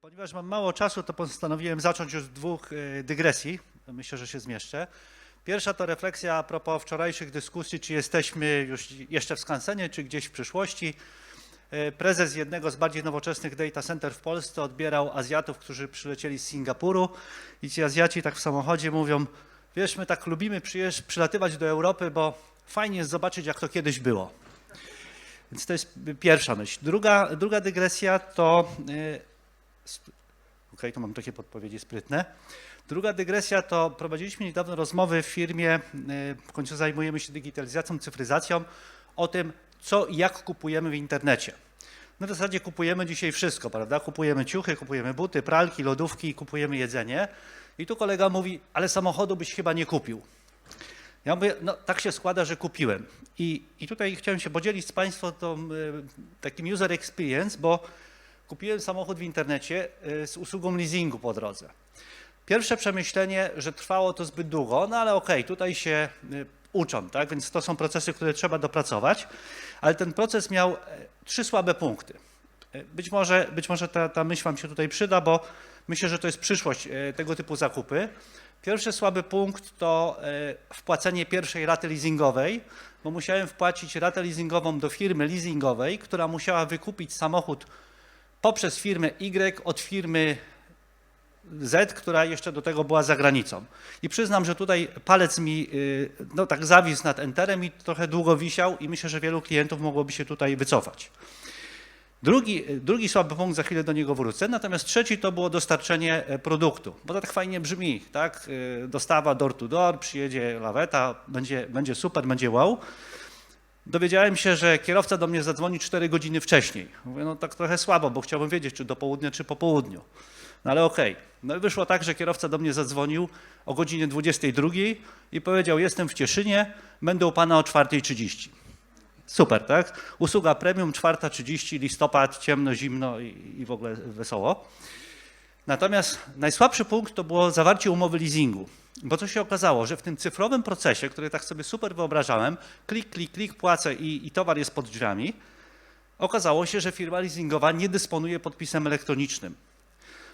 Ponieważ mam mało czasu, to postanowiłem zacząć od dwóch e, dygresji. Myślę, że się zmieszczę. Pierwsza to refleksja a propos wczorajszych dyskusji, czy jesteśmy już jeszcze w skansenie, czy gdzieś w przyszłości. E, Prezes jednego z bardziej nowoczesnych data center w Polsce odbierał Azjatów, którzy przylecieli z Singapuru i ci Azjaci tak w samochodzie mówią, wiesz, my tak lubimy przyjeżdż- przylatywać do Europy, bo fajnie jest zobaczyć, jak to kiedyś było. Więc to jest pierwsza myśl. Druga, druga dygresja to e, Okej, tu mam takie podpowiedzi sprytne. Druga dygresja to prowadziliśmy niedawno rozmowy w firmie, y, w końcu zajmujemy się digitalizacją, cyfryzacją, o tym, co i jak kupujemy w internecie. No w zasadzie kupujemy dzisiaj wszystko, prawda? Kupujemy ciuchy, kupujemy buty, pralki, lodówki, kupujemy jedzenie. I tu kolega mówi, ale samochodu byś chyba nie kupił. Ja mówię, no tak się składa, że kupiłem. I, i tutaj chciałem się podzielić z Państwem tą, y, takim user experience, bo kupiłem samochód w internecie y, z usługą leasingu po drodze. Pierwsze przemyślenie, że trwało to zbyt długo, no ale okej, tutaj się y, uczą, tak? Więc to są procesy, które trzeba dopracować, ale ten proces miał e, trzy słabe punkty. E, Być może, być może ta, ta myśl Wam się tutaj przyda, bo myślę, że to jest przyszłość e, tego typu zakupy. Pierwszy słaby punkt to wpłacenie pierwszej raty leasingowej, bo musiałem wpłacić ratę leasingową do firmy leasingowej, która musiała wykupić samochód poprzez firmę Y od firmy Z, która jeszcze do tego była za granicą. I przyznam, że tutaj palec mi y, no, tak zawisł nad enterem i trochę długo wisiał i myślę, że wielu klientów mogłoby się tutaj wycofać. Drugi, drugi słaby punkt, za chwilę do niego wrócę, natomiast trzeci to było dostarczenie e, produktu, bo to tak fajnie brzmi, tak? Y, Dostawa door to door, przyjedzie laweta, będzie, będzie super, będzie wow. Dowiedziałem się, że kierowca do mnie zadzwoni 4 godziny wcześniej. Mówię, no tak trochę słabo, bo chciałbym wiedzieć, czy do południa, czy po południu. No ale okej. No i wyszło tak, że kierowca do mnie zadzwonił o godzinie 22 i powiedział, jestem w Cieszynie, będę u pana o 4.30. Super, tak? Usługa premium 4.30, listopad, ciemno, zimno i, i w ogóle wesoło. Natomiast najsłabszy punkt to było zawarcie umowy leasingu. Bo co się okazało, że w tym cyfrowym procesie, który tak sobie super wyobrażałem, klik, klik, klik, płacę i, i towar jest pod drzwiami, okazało się, że firma leasingowa nie dysponuje podpisem elektronicznym.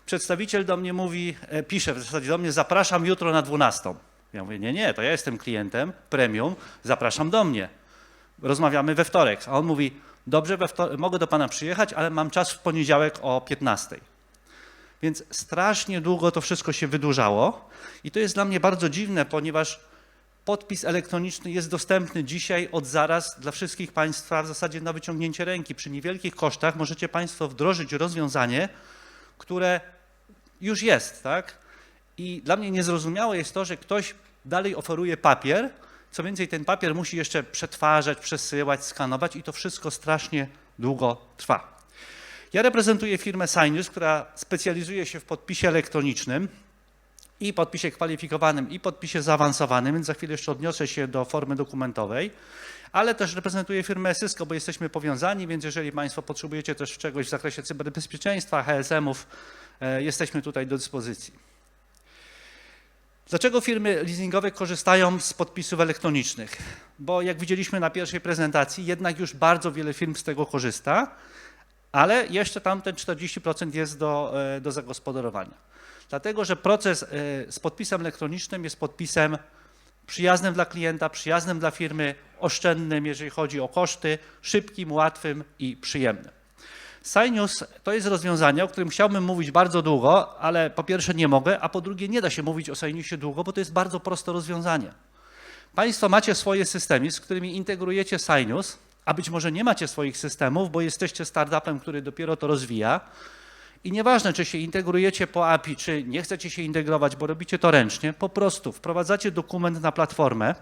Przedstawiciel do mnie mówi, e, pisze w zasadzie do mnie, zapraszam jutro na 12. Ja mówię, nie, nie, to ja jestem klientem premium, zapraszam do mnie. Rozmawiamy we wtorek. A on mówi, dobrze, mogę do pana przyjechać, ale mam czas w poniedziałek o 15. Więc strasznie długo to wszystko się wydłużało i to jest dla mnie bardzo dziwne, ponieważ podpis elektroniczny jest dostępny dzisiaj od zaraz dla wszystkich Państwa w zasadzie na wyciągnięcie ręki. Przy niewielkich kosztach możecie Państwo wdrożyć rozwiązanie, które już jest, tak? I dla mnie niezrozumiałe jest to, że ktoś dalej oferuje papier, co więcej ten papier musi jeszcze przetwarzać, przesyłać, skanować i to wszystko strasznie długo trwa. Ja reprezentuję firmę Sinus, która specjalizuje się w podpisie elektronicznym i podpisie kwalifikowanym, i podpisie zaawansowanym, więc za chwilę jeszcze odniosę się do formy dokumentowej, ale też reprezentuję firmę Cisco, bo jesteśmy powiązani, więc jeżeli Państwo potrzebujecie też czegoś w zakresie cyberbezpieczeństwa, HSM-ów, jesteśmy tutaj do dyspozycji. Dlaczego firmy leasingowe korzystają z podpisów elektronicznych? Bo jak widzieliśmy na pierwszej prezentacji, jednak już bardzo wiele firm z tego korzysta, ale jeszcze tam ten 40% jest do, e, do zagospodarowania. Dlatego, że proces e, z podpisem elektronicznym jest podpisem przyjaznym dla klienta, przyjaznym dla firmy, oszczędnym, jeżeli chodzi o koszty, szybkim, łatwym i przyjemnym. Sinius to jest rozwiązanie, o którym chciałbym mówić bardzo długo, ale po pierwsze nie mogę, a po drugie nie da się mówić o Sinusie długo, bo to jest bardzo proste rozwiązanie. Państwo macie swoje systemy, z którymi integrujecie Sinus, a być może nie macie swoich systemów, bo jesteście startupem, który dopiero to rozwija. I nieważne, czy się integrujecie po API, czy nie chcecie się integrować, bo robicie to ręcznie, po prostu wprowadzacie dokument na platformę,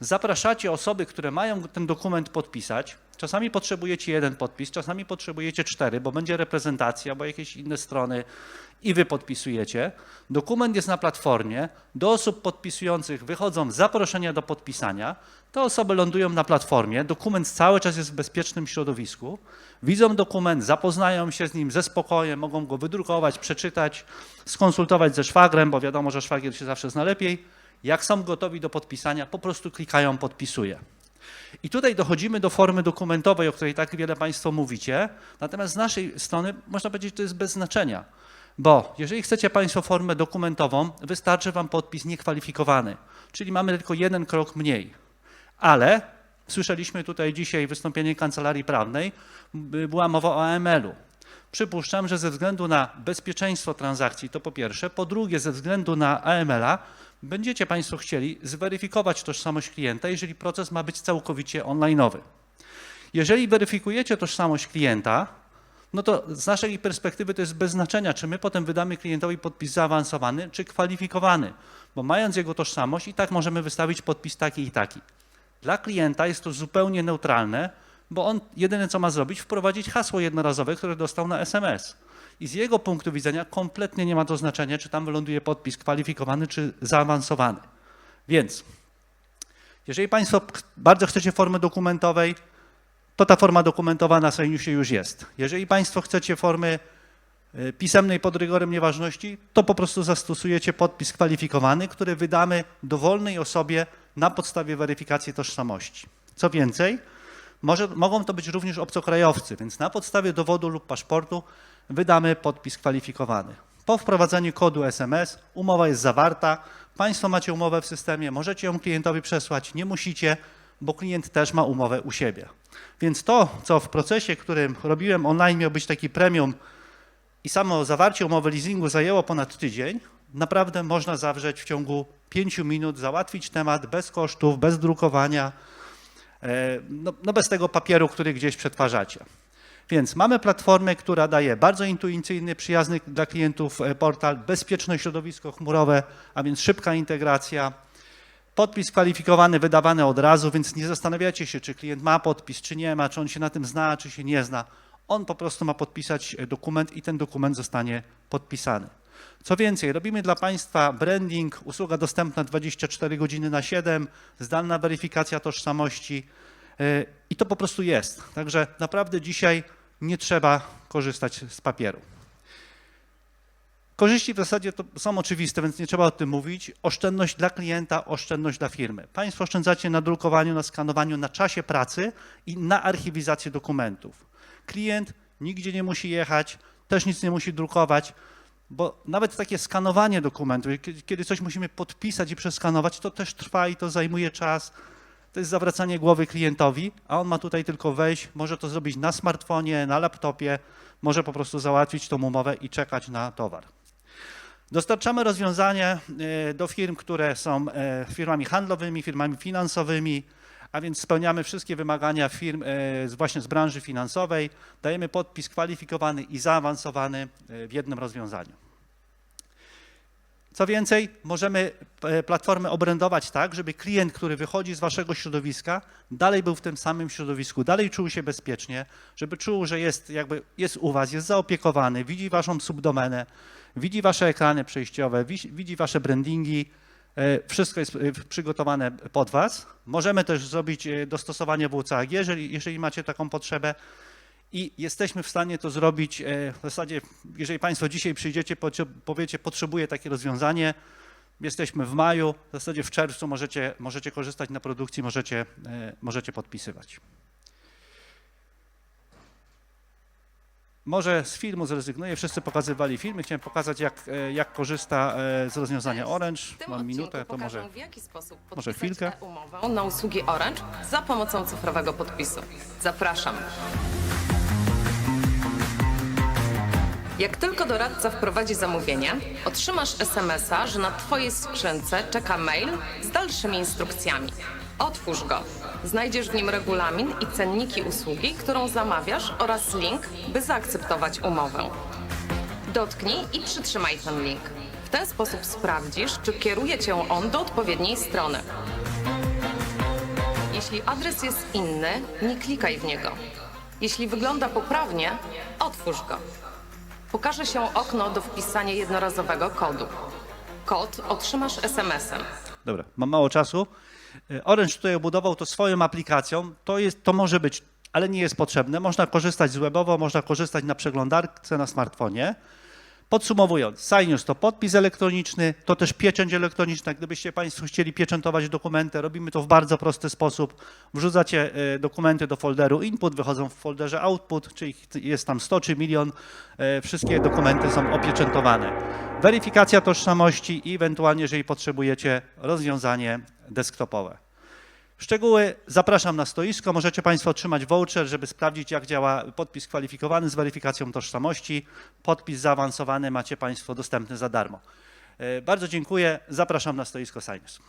zapraszacie osoby, które mają ten dokument podpisać. Czasami potrzebujecie jeden podpis, czasami potrzebujecie cztery, bo będzie reprezentacja, bo jakieś inne strony i wy podpisujecie. Dokument jest na platformie. Do osób podpisujących wychodzą zaproszenia do podpisania. Te osoby lądują na platformie. Dokument cały czas jest w bezpiecznym środowisku. Widzą dokument, zapoznają się z nim ze spokojem, mogą go wydrukować, przeczytać, skonsultować ze szwagrem, bo wiadomo, że szwagier się zawsze zna lepiej. Jak są gotowi do podpisania, po prostu klikają podpisuję. I tutaj dochodzimy do formy dokumentowej, o której tak wiele Państwo mówicie. Natomiast z naszej strony można powiedzieć, że to jest bez znaczenia. Bo jeżeli chcecie Państwo formę dokumentową, wystarczy Wam podpis niekwalifikowany, czyli mamy tylko jeden krok mniej. Ale słyszeliśmy tutaj dzisiaj wystąpienie kancelarii prawnej, by- była mowa o AML-u. Przypuszczam, że ze względu na bezpieczeństwo transakcji, to po pierwsze, po drugie, ze względu na AML-a, będziecie Państwo chcieli zweryfikować tożsamość klienta, jeżeli proces ma być całkowicie online'owy. Jeżeli weryfikujecie tożsamość klienta, no to z naszej perspektywy to jest bez znaczenia, czy my potem wydamy klientowi podpis zaawansowany, czy kwalifikowany, bo mając jego tożsamość i tak możemy wystawić podpis taki i taki. Dla klienta jest to zupełnie neutralne, bo on jedyne co ma zrobić, wprowadzić hasło jednorazowe, które dostał na SMS. I z jego punktu widzenia kompletnie nie ma to znaczenia, czy tam wyląduje podpis kwalifikowany, czy zaawansowany. Więc jeżeli Państwo bardzo chcecie formy dokumentowej, to ta forma dokumentowa na Sejniusie już jest. Jeżeli Państwo chcecie formy y, pisemnej pod rygorem nieważności, to po prostu zastosujecie podpis kwalifikowany, który wydamy dowolnej osobie na podstawie weryfikacji tożsamości. Co więcej, może, mogą to być również obcokrajowcy, więc na podstawie dowodu lub paszportu wydamy podpis kwalifikowany. Po wprowadzeniu kodu SMS umowa jest zawarta, Państwo macie umowę w systemie, możecie ją klientowi przesłać, nie musicie, bo klient też ma umowę u siebie. Więc to, co w procesie, którym robiłem online, miał być taki premium i samo zawarcie umowy leasingu zajęło ponad tydzień, naprawdę można zawrzeć w ciągu pięciu minut, załatwić temat bez kosztów, bez drukowania, no, no bez tego papieru, który gdzieś przetwarzacie. Więc mamy platformę, która daje bardzo intuicyjny, przyjazny dla klientów e, portal, bezpieczne środowisko chmurowe, a więc szybka integracja, podpis kwalifikowany wydawany od razu, więc nie zastanawiacie się, czy klient ma podpis, czy nie ma, czy on się na tym zna, czy się nie zna. On po prostu ma podpisać e, dokument i ten dokument zostanie podpisany. Co więcej, robimy dla Państwa branding, usługa dostępna 24 godziny na 7, zdalna weryfikacja tożsamości e, i to po prostu jest. Także naprawdę dzisiaj nie trzeba korzystać z papieru. Korzyści w zasadzie są oczywiste, więc nie trzeba o tym mówić. Oszczędność dla klienta, oszczędność dla firmy. Państwo oszczędzacie na drukowaniu, na skanowaniu, na czasie pracy i na archiwizację dokumentów. Klient nigdzie nie musi jechać, też nic nie musi drukować, bo nawet takie skanowanie dokumentów, kiedy- coś musimy podpisać i przeskanować, to też trwa i to zajmuje czas. To jest zawracanie głowy klientowi, a on ma tutaj tylko wejść, może to zrobić na smartfonie, na laptopie, może po prostu załatwić tą umowę i czekać na towar. Dostarczamy rozwiązania e, do firm, które są e, firmami handlowymi, firmami finansowymi, a więc spełniamy wszystkie wymagania firm e, właśnie z branży finansowej. Dajemy podpis kwalifikowany i zaawansowany e, w jednym rozwiązaniu. Co więcej, możemy e, platformę obrędować tak, żeby klient, który wychodzi z waszego środowiska, dalej był w tym samym środowisku, dalej czuł się bezpiecznie, żeby czuł, że jest, jakby jest u was, jest zaopiekowany, widzi waszą subdomenę, widzi wasze ekrany przejściowe, widzi, wasze brandingi, wszystko jest e, przygotowane pod was. Możemy też zrobić e, dostosowanie WCAG, jeżeli, jeżeli macie taką potrzebę. I jesteśmy w stanie to zrobić e, w zasadzie, jeżeli Państwo dzisiaj przyjdziecie, powiecie, potrzebuję takie rozwiązanie, jesteśmy w maju, w zasadzie w czerwcu możecie, możecie korzystać na produkcji, możecie, e, możecie podpisywać. Może z filmu zrezygnuję, wszyscy pokazywali filmy, chciałem pokazać jak, e, jak korzysta e, z rozwiązania Orange. W tym Mam odcinku minutę, to pokażę, może w jaki sposób może podpisać chwilkę? umowę na usługi Orange za pomocą cyfrowego podpisu. Zapraszam. Jak tylko doradca wprowadzi zamówienie, otrzymasz SMS-a, że na Twojej skrzynce czeka mail z dalszymi instrukcjami. Otwórz go. Znajdziesz w nim regulamin i cenniki usługi, którą zamawiasz oraz link, by zaakceptować umowę. Dotknij i przytrzymaj ten link. W ten sposób sprawdzisz, czy kieruje cię on do odpowiedniej strony. Jeśli adres jest inny, nie klikaj w niego. Jeśli wygląda poprawnie, otwórz go. Pokaże się okno do wpisania jednorazowego kodu. Kod otrzymasz SMS-em. Dobra, mam mało czasu. Y, Orange tutaj obudował to swoją aplikacją. To, jest, to może być, ale nie jest potrzebne. Można korzystać z webowo, można korzystać na przeglądarce na smartfonie. Podsumowując, Signius to podpis elektroniczny, to też pieczęć elektroniczna. Gdybyście Państwo chcieli pieczętować dokumenty, robimy to w bardzo prosty sposób. Wrzucacie e, dokumenty do folderu input, wychodzą w folderze output, czyli jest tam 100 czy milion. e, Wszystkie dokumenty są opieczętowane. Weryfikacja tożsamości i ewentualnie, jeżeli potrzebujecie, rozwiązanie desktopowe. Szczegóły zapraszam na stoisko. Możecie Państwo otrzymać voucher, żeby sprawdzić, jak działa podpis kwalifikowany z weryfikacją tożsamości. Podpis zaawansowany macie Państwo dostępny za darmo. E, Bardzo dziękuję. Zapraszam na stoisko Sinus.